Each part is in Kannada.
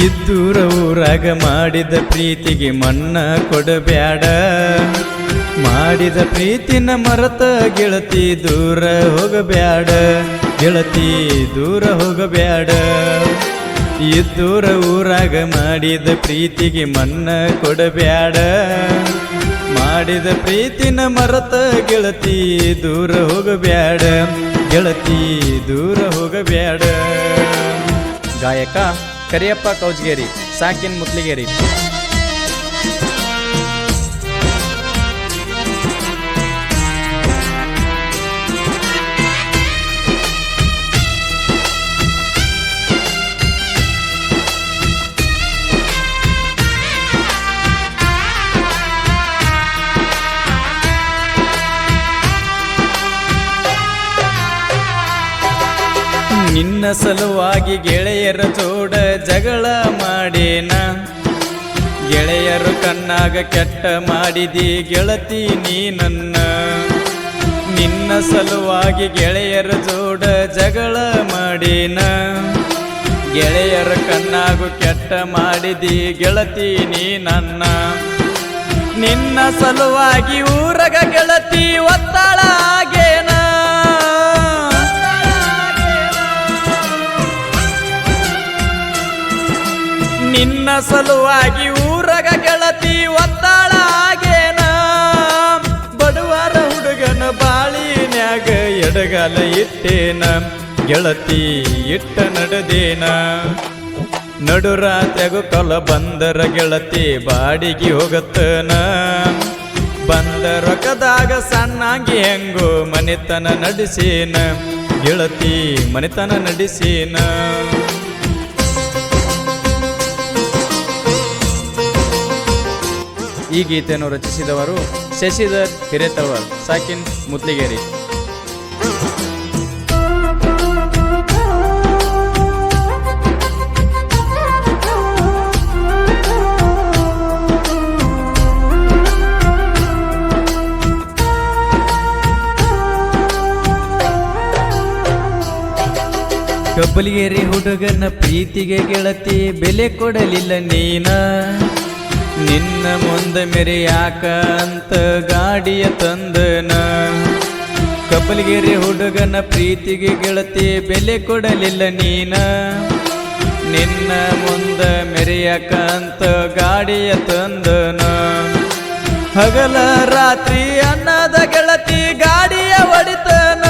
ಇದ್ದೂರ ಊರಾಗ ಮಾಡಿದ ಪ್ರೀತಿಗೆ ಮನ್ನ ಕೊಡಬ್ಯಾಡ. ಮಾಡಿದ ಪ್ರೀತಿನ ಮರತ ಗೆಳತಿ ದೂರ ಹೋಗಬ್ಯಾಡ. ಗೆಳತಿ ದೂರ ಹೋಗಬ್ಯಾಡ. ಇದ್ದೂರ ಊರಾಗ ಮಾಡಿದ ಪ್ರೀತಿಗೆ ಮನ್ನ ಕೊಡಬ್ಯಾಡ. ಮಾಡಿದ ಪ್ರೀತಿನ ಮರತ ಗೆಳತಿ ದೂರ ಹೋಗಬ್ಯಾಡ. ಗೆಳತಿ ದೂರ ಹೋಗಬ್ಯಾಡ. ಗಾಯಕ ಕರಿಯಪ್ಪ ಕೌಜ್ಗೇರಿ ಸಾಕಿನ್ ಮುತ್ಲಿಗೇರಿ. ನಿನ್ನ ಸಲುವಾಗಿ ಗೆಳೆಯರ ಜೋಡ ಜಗಳ ಮಾಡೇನ? ಗೆಳೆಯರು ಕಣ್ಣಾಗ ಕೆಟ್ಟ ಮಾಡಿದಿ ಗೆಳತಿ ನೀ ನನ್ನ. ನಿನ್ನ ಸಲುವಾಗಿ ಗೆಳೆಯರ ಜೋಡ ಜಗಳ ಮಾಡೇನ? ಗೆಳೆಯರ ಕಣ್ಣಾಗು ಕೆಟ್ಟ ಮಾಡಿದಿ ಗೆಳತಿ ನೀ ನನ್ನ. ನಿನ್ನ ಸಲುವಾಗಿ ಊರಗ ಗೆಳತಿ ಒತ್ತಳ ನಿನ್ನ ಸಲುವಾಗಿ ಊರಗ ಗೆಳತಿ ಒತ್ತಾಳ ಆಗೇನ? ಬಡವರ ಹುಡುಗನ ಬಾಳಿನ್ಯಾಗ ಎಡಗಾಲ ಇಟ್ಟೇನ? ಗೆಳತಿ ಇಟ್ಟ ನಡೆದೇನ? ನಡುರಾತ್ಯಾಗು ಕೊಲ ಬಂದರ ಗೆಳತಿ ಬಾಡಿಗೆ ಹೋಗತ್ತನ? ಬಂದ ರೊಕ್ಕದಾಗ ಸಣ್ಣಾಗಿ ಹೆಂಗೋ ಮನೆತನ ನಡೆಸೇನ? ಗೆಳತಿ ಮನೆತನ ನಡೆಸೇನ? ಈ ಗೀತೆಯನ್ನು ರಚಿಸಿದವರು ಶಶಿಧರ್ ಹಿರೇತವರ್ ಸಾಕಿನ್ ಮುತ್ಲಿಗೇರಿ ಕಬ್ಬಲಿಗೇರಿ ಹುಡುಗನ ಪ್ರೀತಿಗೆ ಗೆಳತಿ ಬೆಲೆ ಕೊಡಲಿಲ್ಲ ನೀನ. ನಿನ್ನ ಮುಂದೆ ಮೆರೆಯಾಕಂತ ಯಾಕ ಅಂತ ಗಾಡಿಯ ತಂದನ. ಕಪಲಗಿರಿ ಹುಡುಗನ ಪ್ರೀತಿಗೆ ಗೆಳತಿ ಬೆಲೆ ಕೊಡಲಿಲ್ಲ ನೀನ. ನಿನ್ನ ಮುಂದೆ ಮೆರೆಯಕ ಅಂತ ಗಾಡಿಯ ತಂದನ. ಹಗಲ ರಾತ್ರಿ ಅನ್ನದ ಗೆಳತಿ ಗಾಡಿಯ ಒಡಿತನ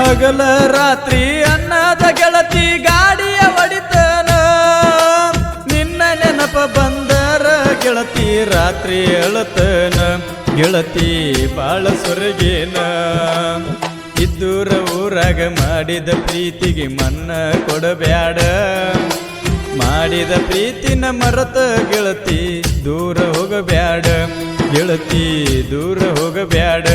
ಹಗಲ ರಾತ್ರಿ ಗೆಳತಿ ರಾತ್ರಿ ಅಳತನ ಗೆಳತಿ ಬಾಳ ಸೊರಗೇನ ಇದ್ದೂರ ಊರಾಗ ಮಾಡಿದ ಪ್ರೀತಿಗೆ ಮನ್ನ ಕೊಡಬ್ಯಾಡ. ಮಾಡಿದ ಪ್ರೀತಿನ ಮರತ ಗೆಳತಿ ದೂರ ಹೋಗಬ್ಯಾಡ. ಗೆಳತಿ ದೂರ ಹೋಗಬ್ಯಾಡ.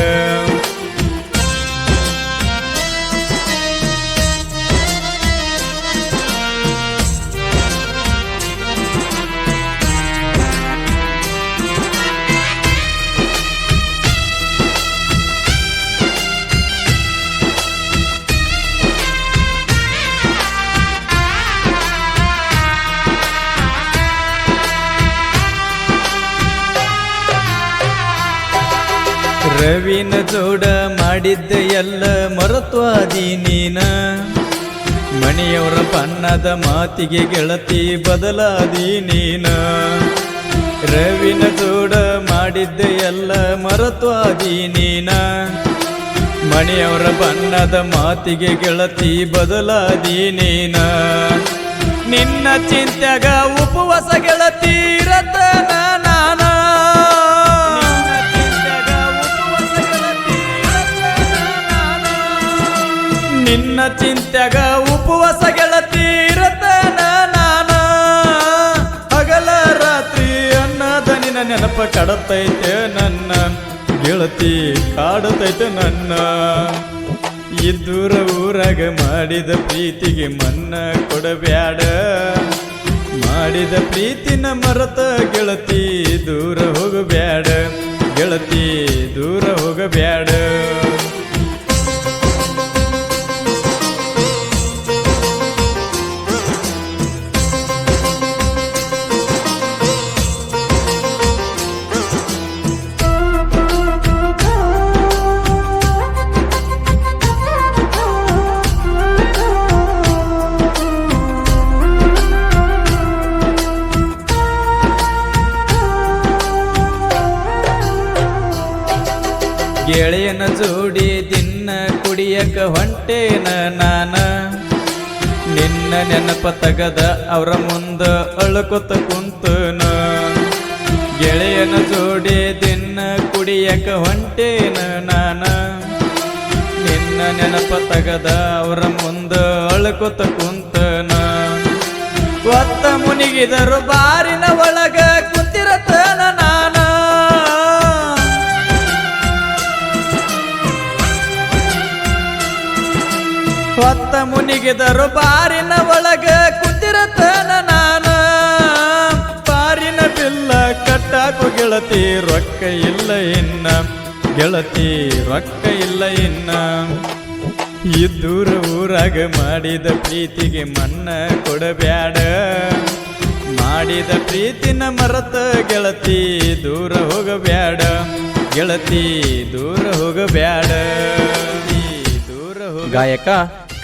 ರವಿನ ಜೋಡ ಮಾಡಿದ್ದ ಎಲ್ಲ ಮರತ್ವಾದಿ ನೀನ. ಮಣಿಯವರ ಬಣ್ಣದ ಮಾತಿಗೆ ಗೆಳತಿ ಬದಲಾದಿ ನೀನ. ರವಿನ ಜೋಡ ಮಾಡಿದ್ದ ಎಲ್ಲ ಮರತ್ವಾದಿ ನೀನ. ಮಣಿಯವರ ಬಣ್ಣದ ಮಾತಿಗೆ ಗೆಳತಿ ಬದಲಾದಿ ನೀನ. ನಿನ್ನ ಚಿಂತೆಗ ಉಪವಾಸ ಗೆಳತಿ. ಚಿಂತ್ಯಾಗ ಉಪವಾಸ ಗೆಳತಿ ರತನ ನಾನ? ಹಗಲ ರಾತ್ರಿ ಅನ್ನದ ನಿನ್ನ ನೆನಪ ಕಡತೈತೆ ನನ್ನ. ಗೆಳತಿ ಕಾಡತೈತೆ ನನ್ನ. ಇದ್ದೂರ ಊರಾಗ ಮಾಡಿದ ಪ್ರೀತಿಗೆ ಮನ್ನ ಕೊಡಬ್ಯಾಡ. ಮಾಡಿದ ಪ್ರೀತಿನ ಮರತ ಗೆಳತಿ ದೂರ ಹೋಗಬ್ಯಾಡ. ಗೆಳತಿ ದೂರ ಹೋಗಬ್ಯಾಡ. ಗೆಳೆಯನ ಜೋಡಿ ದಿನ್ನ ಕುಡಿಯಕ ಹೊಂಟೇನ ನಾನ. ನಿನ್ನ ನೆನಪ ತಗದ ಅವರ ಮುಂದ ಅಳುಕೊತ ಕುಂತನ. ಗೆಳೆಯನ ಜೋಡಿ ದಿನ್ನ ಕುಡಿಯಕ ಹೊಂಟೇನ ನಾನ. ನಿನ್ನ ನೆನಪ ತಗದ ಅವರ ಮುಂದ ಅಳುಕೊತ ಕುಂತನ. ಒತ್ತ ಮುನಿಗಿದರು ಬಾರಿನ ಒಳಗ ಕುಂತಿರತನ ಹೊತ್ತ ಮುನಿಗಿದರು ಬಾರಿನ ಒಳಗ ಕುಂದಿರತನ ನಾನ. ಬಾರಿನ ಬಿಲ್ಲ ಕಟ್ಟಾಕು ಗೆಳತಿ ರೊಕ್ಕ ಇಲ್ಲ ಇನ್ನ. ಗೆಳತಿ ರೊಕ್ಕ ಇಲ್ಲ ಇನ್ನ. ಈ ದೂರ ಊರಾಗ ಮಾಡಿದ ಪ್ರೀತಿಗೆ ಮನ್ನ ಕೊಡಬ್ಯಾಡ. ಮಾಡಿದ ಪ್ರೀತಿನ ಮರತ ಗೆಳತಿ ದೂರ ಹೋಗಬ್ಯಾಡ. ಗೆಳತಿ ದೂರ ಹೋಗಬ್ಯಾಡ. ದೂರ ಹೋಗ ಗಾಯಕ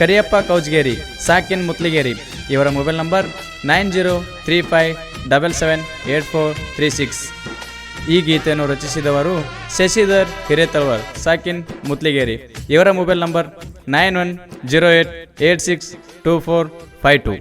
ಕರಿಯಪ್ಪ ಕೌಜ್ಗೇರಿ, ಸಾಕಿನ್ ಮುತ್ಲಿಗೇರಿ. ಇವರ mobile number nine zero three five double seven eight four three six. ಈ ಗೀತೆಯನ್ನು ರಚಿಸಿದವರು ಶಶಿಧರ್ ಹಿರೇತಳ್ವರ್ ಸಾಕಿನ್ ಮುತ್ಲಿಗೇರಿ. ಇವರ mobile number nine one zero eight eight six two four five two.